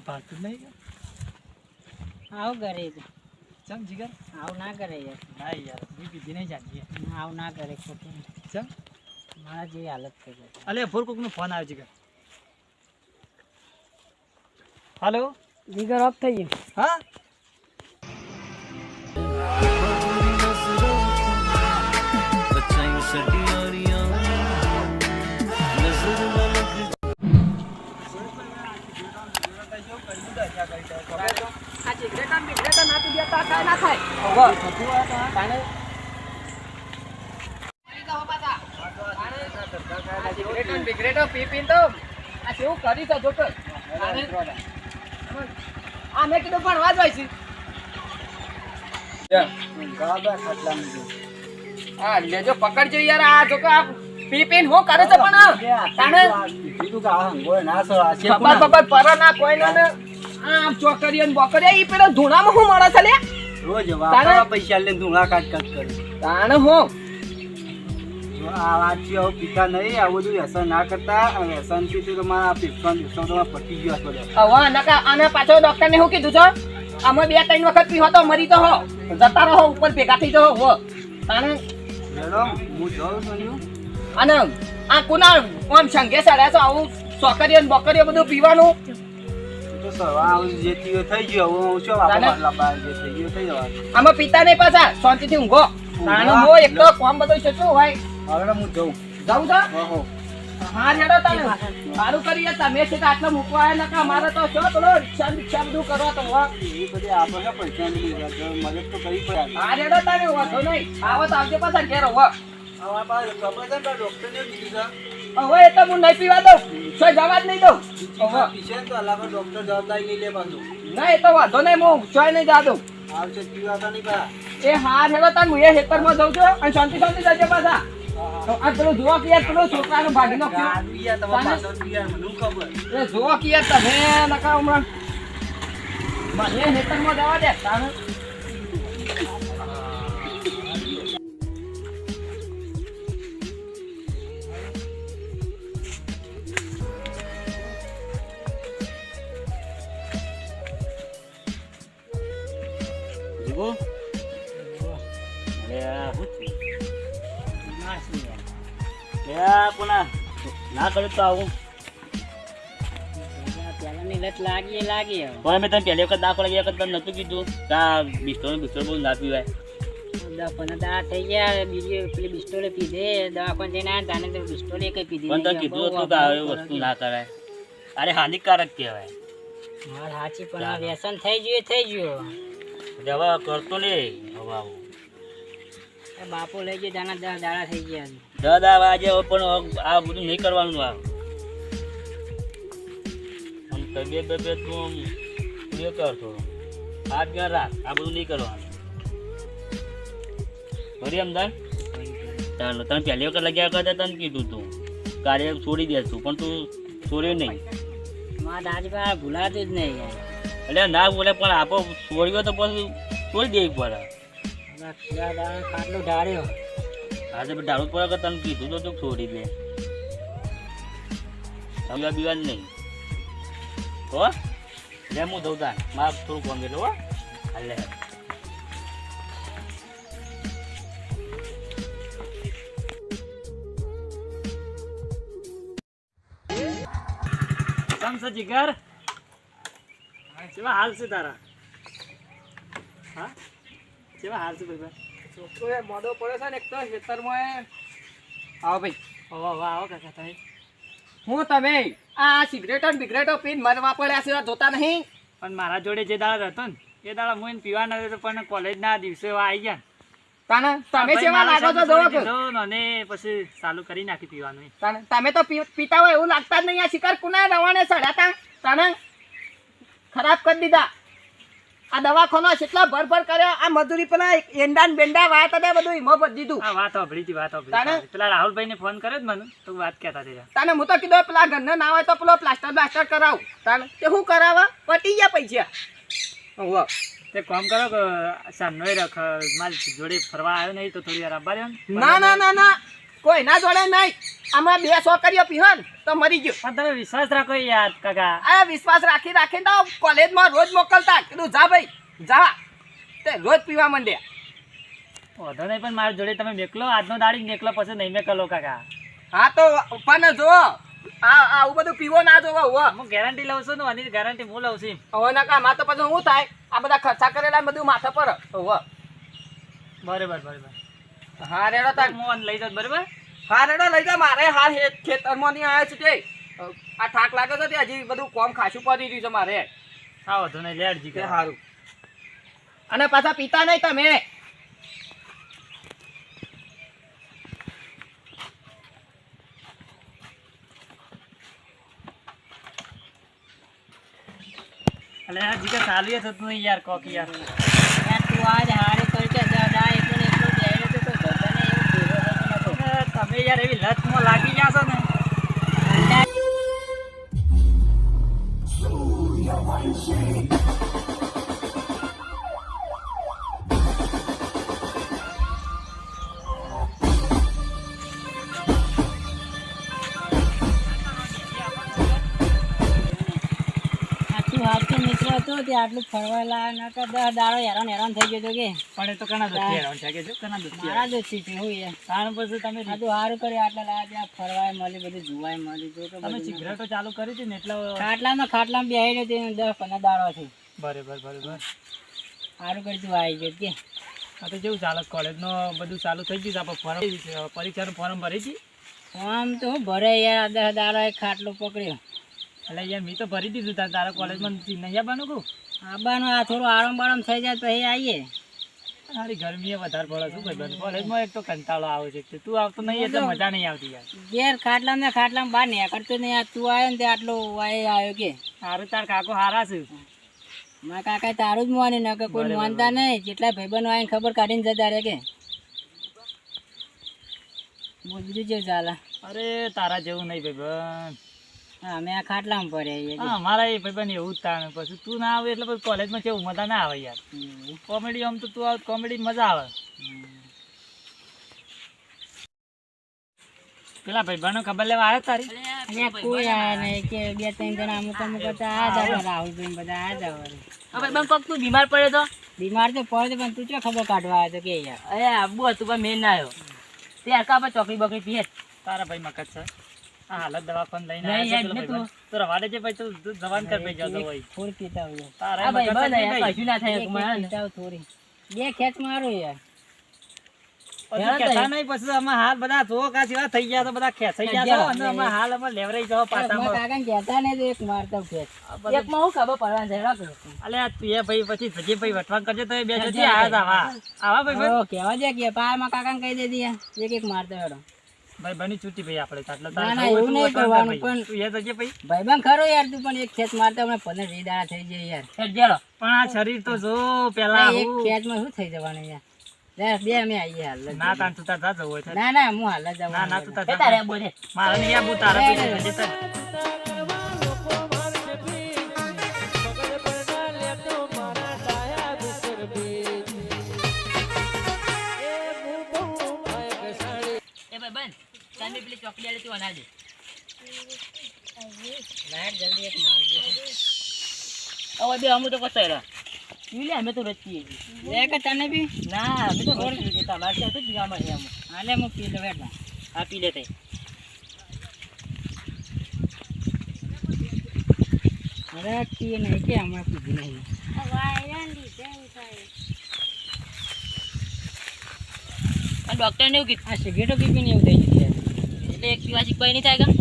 ભાગતું નહીં આવ ઘરે ચમ જીગર આવ ના કરે યાર ના યાર બી બીજી નહીં જાતી આવ ના કરે ખોટું ચમ મારા જેવી હાલત થઈ ગઈ અલે ફોર કોકનો ફોન આવ્યો જીગર હાલો જીગર ઓફ થઈ ગયું હા સિગરેટા પી પી તો આ કેવું કરી તો જોકે? આ મેં કીધું પણ લેજો પકડજો યાર આ જોકે આ પીપીન હું કરે છે પણ તાણે? ખબર ખબર પર ના કોઈ ના આમ ચોકરીઓ અને બોકરીઓ ઈ પેલા ધૂણામાં હું મળે છે લે? રોજ? પૈસા લઈને ધૂળા કાટ કાટ કરે. તાણે હું? આ છે આવું પીતા નહીં આવું બધું વ્યસન ના કરતા આ વ્યસનથી તમારા તમારે પટી ગયો હતો હવે નકા આના પાછો ડોક્ટર ને શું કીધું છો અમે બે ત્રણ વખત પીવો તો મરી તો હો જતા રહો ઉપર ભેગા થઈ જાઓ હો. તાણે મેડમ હું જાઉં છું અને આ કુના આમ સડ્યા છો આવું સોકરીઓ ને બોકરીઓ બધું પીવાનું? આમાં પિતા નહીં પાછા શાંતિથી ઊંઘો. નાનું એક તો કોમ બધું છે શું હોય? હવે હું જઉં. જાઉં છો ઓહો હા. રેડો તમે સારું કરીએ તમે છે આટલા મૂકવા આવ્યા નકા. અમારે તો શું પેલો રિક્ષા રિક્ષા બધું કરવા તો હો. એ બધી આપણે પૈસા ની મદદ તો કરી પડે. હા રેડો તારે વાંધો નહીં. આવો તો આવજો પાછા ઘેર હો. હવે છે એ તો હું નહીં પીવા દઉં. કોઈ જવા જ નહીં દઉં. છે તો અલાવા ડોક્ટર જવાબદારી નહીં લે પાછું. ના એ તો વાંધો નહીં. હું ચોય નહીં જા દઉં. આવશે પીવાતા નહીં એ હા હેડો તાર હું એ હેતરમાં જઉં છું અને શાંતિ શાંતિ જજો પાછા. આ પેલું જુઓ કે યાર પેલો છોકરાનો ભાગી નો પીયા તમારા મને ખબર? એ જુઓ કે યાર તમે નકા હમણાં. મને ખેતરમાં જવા દે તારે એ આ કોના ના કર્યું તો આવું. પેલાની લત લાગી એ લાગી હવે. પણ મેં તને પહેલી વખત દાખલ લાગી વખત તને નતું કીધું કે આ બિસ્ટો બિસ્ટો બહુ ના પીવાય. દવા પંદર દાડા થઈ ગયા બીજી પેલી બિસ્ટોલે પીધે દવાખાને જઈને આવ્યા તાને તો બિસ્ટોલે કઈ પીધી પણ તને કીધું હતું કે આવી વસ્તુ ના કરાય. અરે હાનિકારક કહેવાય. માર સાચી પણ આ વ્યસન થઈ ગયું એ થઈ ગયું એટલે હવે કરતો નહીં હવે આવું. આ બાપો લઈ ગયો દાના દસ દાડા થઈ ગયા દાદા હવે પણ આ બધું નહીં કરવાનું આ. આમ તબિયત તબિયત તું આમ એ કર થોડું હાથ જ્ઞાન રાખ આ બધું નહીં કરવાનું. ફરી અમદાર ચાલો તને પહેલી વખત લગ્યા કરતા તને કીધું તું. કાર્ય છોડી દેશું પણ તું છોડ્યું નહીં. મારા દાદીબા ભૂલાતું જ નહીં એટલે ના બોલે પણ આપો છોડ્યો તો પછી છોડી દેવી પડે ખાટલું ઢાળ્યો. આજે ડાળું પડે કે તને કીધું તો તું છોડી દે. તમે બીવા નહીં. હો? લે, હું દઉં તાન મારે થોડું કોમ ગયેલું હો. હાલે છે, જીગર? કેવા હાલ છે તારા? હા? કેવા હાલ છે ભાઈ? છોકરો એ મોડો પડ્યો છે ને એક તો ખેતરમાં આવો ભાઈ. આવો આવો આવો કાકા થાય હું તમે? આ સિગરેટો ને બિગરેટો પીને મરવા પડ્યા છે જોતા નહીં. પણ મારા જોડે જે દાળ હતો ને એ દાડા હું પીવા નતો તો પણ કોલેજના દિવસે આવી ગયા. તાને તમે લાગો છો અને પછી ચાલુ કરી નાખી પીવાનું તાને તમે તો પીતા હોય એવું લાગતા જ નહીં આ શિકાર કુના રવાને સડાતા તાને ખરાબ કરી દીધા. આ દવાખાનો કેટલા ભર ભર કર્યો? આ મજૂરી પેલા એંડા બેંડા વાત હતા બધું ઈમો ભરી દીધું. આ વાત સાંભળી હતી વાત સાંભળી પેલા રાહુલભાઈ ને ફોન કર્યો મને તો વાત કહેતા હતા તને હું તો કીધું પેલા ઘરને ના હોય તો પેલો પ્લાસ્ટર બ્લાસ્ટર કરાવ. તાને તે શું કરાવવા? પટી ગયા પૈસા. હોવે. તે કામ કરો કે સાંજનો રખ મારી જોડે ફરવા આવ્યો નહીં તો થોડી વાર આવવા ના ના ના ના. કોઈ ના જોડે નહીં. આમાં બે છોકરીઓ પીહન તો મરી ગયો. પણ તમે વિશ્વાસ રાખો યાર કાકા. આ વિશ્વાસ રાખી રાખીને તો કોલેજમાં રોજ મોકલતા. કીધું જા ભાઈ જા તે રોજ પીવા માંડ્યા. વધો નહીં પણ મારા જોડે તમે મેકલો. આજનો દાડી મેકલો પછી નહીં મેકલો કાકા. હા તો પણ જો આ આવું બધું પીવો ના જોવો હોવ હું ગેરંટી લઉં છું ને આની ગેરંટી હું લઉં છું. હવે ના કામ આ તો પછી શું થાય? આ બધા ખર્ચા કરેલા બધું માથા પર. હોવ બરાબર બરાબર. હા રેડો તાર. હું લઈ જાઉં બરાબર? હા રેડો લઈ જા. મારે હાલ ખેતરમાં ની આવ્યો છે તે. આ થાક લાગે છે તે. હજી બધું કોમ ખાસું પડી રહ્યું છે મારે. હા વાંધો નહીં લેડજી તે કે સારું અને પાછા પીતા નહીં તમે? અલે ચાલુ એ થતું નહીં યાર કોક યાર. યાર તું આજ હારે કરશે દાદા એટલું ને એટલું જઈને તો કોઈ ધંધાને એવું ભેગો થતો નતો. અ, તમે યાર એવી લતમાં લાગી સાચું સાચું મિત્ર હતો તે આટલું ફરવા લાયા તો દસ દાડો હેરાન હેરાન થઈ ગયો હતો કે. પણ એ તો ઘણા દુઃખી હેરાન થઈ ગયો ઘણા દુઃખી મારા દોસ્તી છે હું યાર કારણ પછી તમે તો સારું કર્યું આટલા લાયા ત્યાં ફરવાય મળી બધું જોવાય મળી જો તો તમે બધું સિગરેટો ચાલુ કરી હતી ને એટલે ખાટલામાં ખાટલામાં બેહી રહ્યો તે દસ પંદર દાડો છે બરાબર બરાબર. સારું કરી તું આવી ગયો કે. આ તો જેવું ચાલે કોલેજનો બધું ચાલુ થઈ ગયું છે આપણે ફોર્મ પરીક્ષાનું ફોર્મ ભરી હતી? આમ તો ભરે યાર દસ દાડો એક ખાટલો પકડ્યો. એટલે યાર મેં તો ભરી દીધું તારે તારા કોલેજમાં નહીં આવવાનું કહું? આવવાનું આ થોડું આરામ બારામ થઈ જાય પછી આવીએ તારી ગરમી વધારે પડે શું ભાઈ કોલેજમાં એક તો કંટાળો આવે છે તું આવતો નહીં એટલે મજા નહીં આવતી યાર. ઘેર ખાટલા ને ખાટલા બહાર નહીં આ તું આવ્યો ને તે આટલો વાય આવ્યો કે. સારું તાર કાકો હારા છે. મારા કાકા તારું જ મોની ન કે કોઈ માનતા નહીં જેટલા ભાઈબંધો આવીને ખબર કાઢીને જતા રહે કે. બોલ બીજું જેવું ચાલે અરે તારા જેવું નહીં ભાઈ હા અમે ખાટલામાં પડ્યા હા મારા એ ભાઈ એવું જ તાણ પછી તું ના આવે એટલે પછી કોલેજમાં કેવું મજા ના આવે યાર. કોમેડી આમ તો તું આવ કોમેડી મજા આવે. પેલા ભાઈ ખબર લેવા આવ્યા તારી? કોઈ આયા. નહીં કે બે ત્રણ જણા અમુક અમુક હતા આ જાવ રાહુલભાઈ બધા આ જાવ હવે બંધ કોક તું બીમાર પડ્યો તો? બીમાર તો પડ્યો પણ તું ચો ખબર કાઢવા આવ્યો તો કે યાર. અરે આબુ હતું પણ મેં ના આવ્યો. તે હરકા પર ચોકડી બકડી પીએ તારા ભાઈ મકત છે આ હાલત દવાખાને લઈને આવ્યા છે તો રવા દેજે ભાઈ તું જવાન કર ભાઈ જતો હોય. થોડી પીતા હોય. તારા ભાઈ બસ છે? કશું ના થાય એક મને, એક થોડી. બે ખેંચ મારો યાર પછી યાર, નહીં પછી અમે હાલ બધા જો કા જેવા થઈ ગયા તો બધા ખેંચાઈ ગયા છો અને અમે હાલ અમે લેવરાઈ જવા મારા પાછા કાકાને ને એક મારતા ખેંચ. એકમાં હું ખબર પડવાની છે અલે આ તું એ ભાઈ પછી સજી ભાઈ વટવાન કરજે તો બે જતી આયા આવા. આવા ભાઈ કેવા દે કે પારમાં કાકાને કહી દે યાર એક એક મારતા હેડો. ભાઈ બની છૂટી ભાઈ આપણે એટલે ના, ના, એવું નહીં કરવાનું, ભાઈ. પણ- તું એ જજે ભાઈ ભાઈબંધ ખરો યાર તું પણ એક ખેત મારતા હમણાં પંદર વીસ દાડા થઈ જાય યાર જેલો. પણ આ શરીર તો જો પેલા એક હું ખેંચમાં શું થઈ જવાનું યાર બે બે અમે આવીએ હાલ. ના તાન તું તાર જવું હોય ના ના હું હાલ જ ના ના તું તાર તારે બોલે. મારે યાર આબુ તારા પૈસા જજે ચાંદી પેલી ચોકડી આલી તું અનાજે. લાઈટ જલ્દી એક મારજો હવે બે અમુ તો કસાય રહ્યા. પી લે, અમે તો રચીએ. લે કે તને બી ના અમે તો રચીએ છીએ. તમારે ત્યાં તો જ પીવામાં છે અમુ. હાલે હું પી લઉં હેડ આ પી લે તે. અરે પીએ નહીં કે હમણાં પીધું નહીં ડોક્ટર ને એવું કીધું આ સિગરેટો પીપીને એવું થઈ યાર એટલે એક પીવાથી કોઈ નહીં થાય કાં?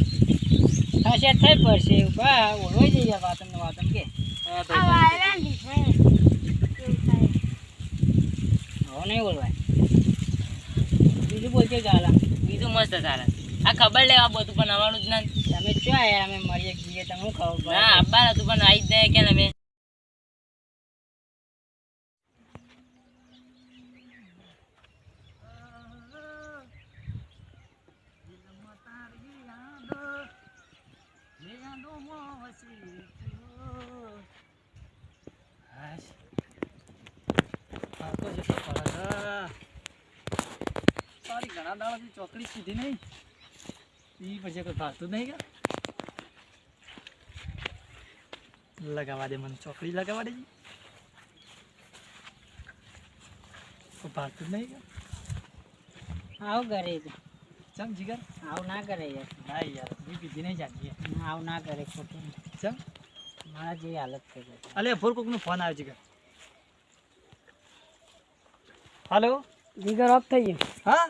આ થઈ પડશે એવું. બા ઓળવાઈ જઈએ વાતમ ને વાતમ કે. હા, નહીં ઓળવાય. બીજું બોલશે ચાલા બીજું મસ્ત સારા આ ખબર લેવા બધું પણ આવવાનું જ ના. તમે ચો યાર અમે મળીએ જઈએ તમે શું ખબર હા આપવાનું હતું પણ આવી જ જાય કે અમે. Sorry. ઘણા દાડાથી ચોકડી સીધી નહીં. એ પછી કોઈ ભાવતું નહીં ગયા લગાવા દે મને ચોકડી લગાવા દે કોઈ ભાવતું જ નહીં ગયા આવું છે ચમ જીગર? આવું ના કરે યાર. ના યાર એ પીધી નહીં જાણીએ આવું ના કરે ખોટું. ચમ? મારા જેવી હાલત થઈ ગઈ. અલે ફોર કોકનો ફોન આવ્યો જીગર. હાલો. જીગર ઓફ થઈ ગયું. હા?